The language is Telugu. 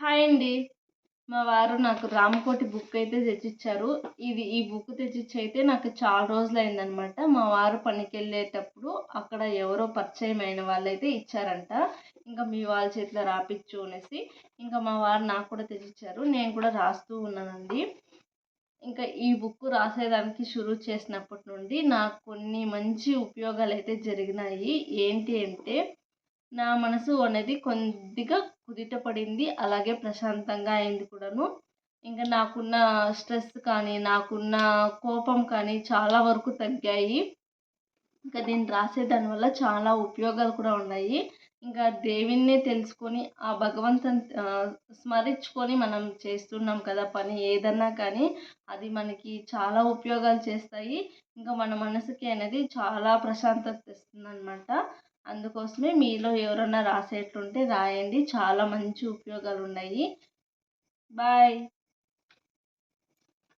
హాయ్ అండి. మా వారు నాకు రామకోటి బుక్ అయితే తెచ్చిచ్చారు. ఇది ఈ బుక్ తెచ్చిచ్చి అయితే నాకు చాలా రోజులు అయిందనమాట మా వారు పనికి వెళ్ళేటప్పుడు అక్కడ ఎవరో పరిచయం అయిన వాళ్ళు అయితే ఇచ్చారంట. ఇంకా మీ వాళ్ళ చేతిలో రాపిచ్చు అనేసి ఇంకా మా వారు నాకు కూడా తెచ్చిచ్చారు. నేను కూడా రాస్తూ ఉన్నానండి. ఇంకా ఈ బుక్ రాసేదానికి షురూ చేసినప్పటి నుండి నాకు కొన్ని మంచి ఉపయోగాలు అయితే జరిగినాయి. ఏంటి అంటే నా మనసు అనేది కొద్దిగా కుదిట పడింది అలాగే ప్రశాంతంగా అయింది కూడాను. ఇంకా నాకున్న స్ట్రెస్ కానీ నాకున్న కోపం కానీ చాలా వరకు తగ్గాయి. ఇంకా దీన్ని రాసే దానివల్ల చాలా ఉపయోగాలు కూడా ఉన్నాయి. ఇంకా దేవుణ్ణే తెలుసుకొని ఆ భగవంతుని స్మరించుకొని మనం చేస్తున్నాం కదా పని ఏదన్నా కానీ అది మనకి చాలా ఉపయోగాలు చేస్తాయి. ఇంకా మన మనసుకి అనేది చాలా ప్రశాంతత తెస్తుంది అనమాట అందుకోసమే మీలో ఎవరైనా రాసేట్లుంటే రాయండి. చాలా మంచి ఉపయోగాలు ఉన్నాయి బాయ్.